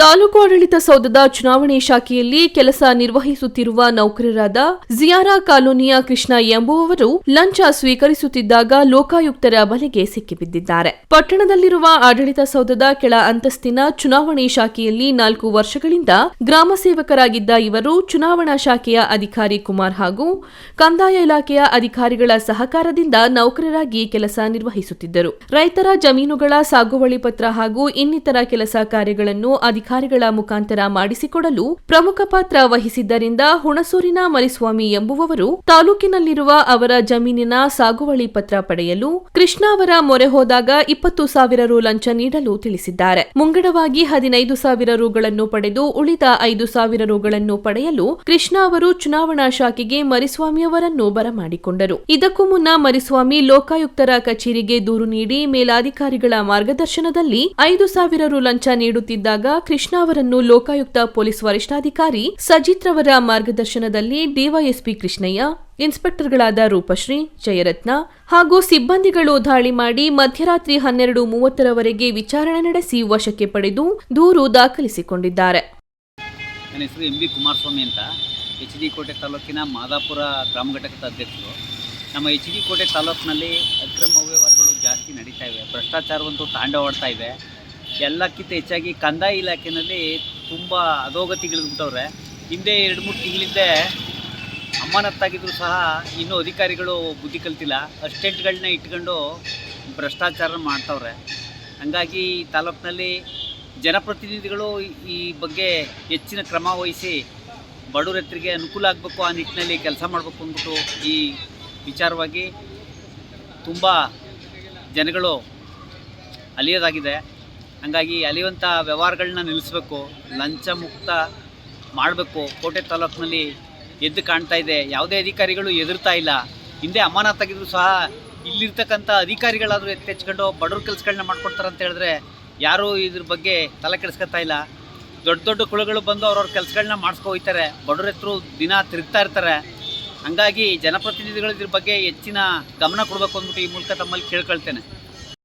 ತಾಲೂಕು ಆಡಳಿತ ಸೌಧದ ಚುನಾವಣೆ ಶಾಖೆಯಲ್ಲಿ ಕೆಲಸ ನಿರ್ವಹಿಸುತ್ತಿರುವ ನೌಕರರಾದ ಜಿಯಾರಾ ಕಾಲೋನಿಯ ಕೃಷ್ಣ ಎಂಬುವವರು ಲಂಚ ಸ್ವೀಕರಿಸುತ್ತಿದ್ದಾಗ ಲೋಕಾಯುಕ್ತರ ಬಲೆಗೆ ಸಿಕ್ಕಿಬಿದ್ದಿದ್ದಾರೆ ಪಟ್ಟಣದಲ್ಲಿರುವ ಆಡಳಿತ ಸೌಧದ ಕೆಳ ಅಂತಸ್ತಿನ ಚುನಾವಣೆ ಶಾಖೆಯಲ್ಲಿ ನಾಲ್ಕು ವರ್ಷಗಳಿಂದ ಗ್ರಾಮ ಸೇವಕರಾಗಿದ್ದ ಇವರು ಚುನಾವಣಾ ಶಾಖೆಯ ಅಧಿಕಾರಿ ಕುಮಾರ್ ಹಾಗೂ ಕಂದಾಯ ಇಲಾಖೆಯ ಅಧಿಕಾರಿಗಳ ಸಹಕಾರದಿಂದ ನೌಕರರಾಗಿ ಕೆಲಸ ನಿರ್ವಹಿಸುತ್ತಿದ್ದರು. ರೈತರ ಜಮೀನುಗಳ ಸಾಗುವಳಿ ಪತ್ರ ಹಾಗೂ ಇನ್ನಿತರ ಕೆಲಸ ಕಾರ್ಯಗಳನ್ನು ಅಧಿಕಾರಿಗಳ ಮುಖಾಂತರ ಮಾಡಿಸಿಕೊಡಲು ಪ್ರಮುಖ ಪಾತ್ರ ವಹಿಸಿದ್ದರಿಂದ ಹುಣಸೂರಿನ ಮರಿಸ್ವಾಮಿ ಎಂಬುವವರು ತಾಲೂಕಿನಲ್ಲಿರುವ ಅವರ ಜಮೀನಿನ ಸಾಗುವಳಿ ಪತ್ರ ಪಡೆಯಲು ಕೃಷ್ಣ ಅವರ ಮೊರೆ ಹೋದಾಗ ಇಪ್ಪತ್ತು ಸಾವಿರ ರು ಲಂಚ ನೀಡಲು ತಿಳಿಸಿದ್ದಾರೆ. ಮುಂಗಡವಾಗಿ ಹದಿನೈದು ಸಾವಿರ ರುಗಳನ್ನು ಪಡೆದು ಉಳಿದ ಐದು ಸಾವಿರ ರುಗಳನ್ನು ಪಡೆಯಲು ಕೃಷ್ಣ ಅವರು ಚುನಾವಣಾ ಶಾಖೆಗೆ ಮರಿಸ್ವಾಮಿ ಅವರನ್ನು ಬರಮಾಡಿಕೊಂಡರು. ಇದಕ್ಕೂ ಮುನ್ನ ಮರಿಸ್ವಾಮಿ ಲೋಕಾಯುಕ್ತರ ಕಚೇರಿಗೆ ದೂರು ನೀಡಿ ಮೇಲಾಧಿಕಾರಿಗಳ ಮಾರ್ಗದರ್ಶನದಲ್ಲಿ ಐದು ಸಾವಿರ ರು ಲಂಚ ನೀಡುತ್ತಿದ್ದಾಗ ಕೃಷ್ಣ ಅವರನ್ನು ಲೋಕಾಯುಕ್ತ ಪೊಲೀಸ್ ವರಿಷ್ಠಾಧಿಕಾರಿ ಸಜಿತ್ ರವರ ಮಾರ್ಗದರ್ಶನದಲ್ಲಿ ಡಿವೈಎಸ್ಪಿ ಕೃಷ್ಣಯ್ಯ, ಇನ್ಸ್ಪೆಕ್ಟರ್ಗಳಾದ ರೂಪಶ್ರೀ, ಜಯರತ್ನ ಹಾಗೂ ಸಿಬ್ಬಂದಿಗಳು ದಾಳಿ ಮಾಡಿ ಮಧ್ಯರಾತ್ರಿ ಹನ್ನೆರಡು ಮೂವತ್ತರವರೆಗೆ ವಿಚಾರಣೆ ನಡೆಸಿ ವಶಕ್ಕೆ ಪಡೆದು ದೂರು ದಾಖಲಿಸಿಕೊಂಡಿದ್ದಾರೆ. ನನ್ನ ಹೆಸರು ಎಂ ಬಿ ಕುಮಾರಸ್ವಾಮಿ ಅಂತ. ಎಚ್ ಡಿ ಕೋಟೆ ತಾಲೂಕಿನ ಮಾದಾಪುರ ಗ್ರಾಮ ಘಟಕದ ನಮ್ಮ ಎಚ್ ಡಿ ಕೋಟೆ ತಾಲೂಕಿನಲ್ಲಿ ಅಕ್ರಮ ಅವ್ಯವಹಾರಗಳು ಜಾಸ್ತಿ ನಡೀತಾ ಇವೆ. ಭ್ರಷ್ಟಾಚಾರವಂತೂ ತಾಂಡವಾಡ್ತಾ ಇದೆ ಎಲ್ಲಕ್ಕಿಂತ ಹೆಚ್ಚಾಗಿ ಕಂದಾಯ ಇಲಾಖೆಯಲ್ಲಿ ತುಂಬ ಅಧೋಗತಿಗಿಳಿದ್ಬಿಟ್ಟವ್ರೆ ಹಿಂದೆ ಎರಡು ಮೂರು ತಿಂಗಳಿಂದ ಅಮಾನತ್ತಾಗಿದ್ದರೂ ಸಹ ಇನ್ನೂ ಅಧಿಕಾರಿಗಳು ಬುದ್ಧಿ ಕಲ್ತಿಲ್ಲ. ಅಸ್ಟೆಂಟ್ಗಳನ್ನ ಇಟ್ಕೊಂಡು ಭ್ರಷ್ಟಾಚಾರ ಮಾಡ್ತವ್ರೆ. ಹಂಗಾಗಿ ತಾಲೂಕಿನಲ್ಲಿ ಜನಪ್ರತಿನಿಧಿಗಳು ಈ ಬಗ್ಗೆ ಹೆಚ್ಚಿನ ಕ್ರಮ ವಹಿಸಿ ಬಡವರೆತ್ತರಿಗೆ ಅನುಕೂಲ ಆಗಬೇಕು, ಆ ನಿಟ್ಟಿನಲ್ಲಿ ಕೆಲಸ ಮಾಡಬೇಕು ಅಂದ್ಬಿಟ್ಟು ಈ ವಿಚಾರವಾಗಿ ತುಂಬ ಜನಗಳು ಅಲಿಯೋದಾಗಿದೆ. ಹಂಗಾಗಿ ಅಲಿಯುವಂಥ ವ್ಯವಹಾರಗಳನ್ನ ನಿಲ್ಲಿಸಬೇಕು, ಲಂಚ ಮುಕ್ತ ಮಾಡಬೇಕು. ಕೋಟೆ ತಾಲೂಕಿನಲ್ಲಿ ಎದ್ದು ಕಾಣ್ತಾ ಇದೆ. ಯಾವುದೇ ಅಧಿಕಾರಿಗಳು ಎದುರ್ತಾ ಇಲ್ಲ. ಹಿಂದೆ ಅಮಾನತ್ತಾಗಿದ್ರು ಸಹ ಇಲ್ಲಿರ್ತಕ್ಕಂಥ ಅಧಿಕಾರಿಗಳಾದರೂ ಎತ್ತೆಚ್ಕೊಂಡು ಬಡವ್ರ ಕೆಲಸಗಳನ್ನ ಮಾಡ್ಕೊಡ್ತಾರೆ ಅಂತ ಹೇಳಿದ್ರೆ ಯಾರೂ ಇದ್ರ ಬಗ್ಗೆ ತಲೆ ಕೆಡಿಸ್ಕೊತಾ ಇಲ್ಲ. ದೊಡ್ಡ ದೊಡ್ಡ ಕುಳಗಳು ಬಂದು ಅವ್ರವ್ರ ಕೆಲಸಗಳನ್ನ ಮಾಡಿಸ್ಕೊ ಹೋಗ್ತಾರೆ. ಬಡವ್ರ ಹತ್ರ ದಿನ ತಿರುಗ್ತಾ ಇರ್ತಾರೆ. ಹಂಗಾಗಿ ಜನಪ್ರತಿನಿಧಿಗಳು ಇದ್ರ ಬಗ್ಗೆ ಹೆಚ್ಚಿನ ಗಮನ ಕೊಡಬೇಕು ಅಂದ್ಬಿಟ್ಟು ಈ ಮೂಲಕ ತಮ್ಮಲ್ಲಿ ಕೇಳ್ಕೊಳ್ತೇನೆ.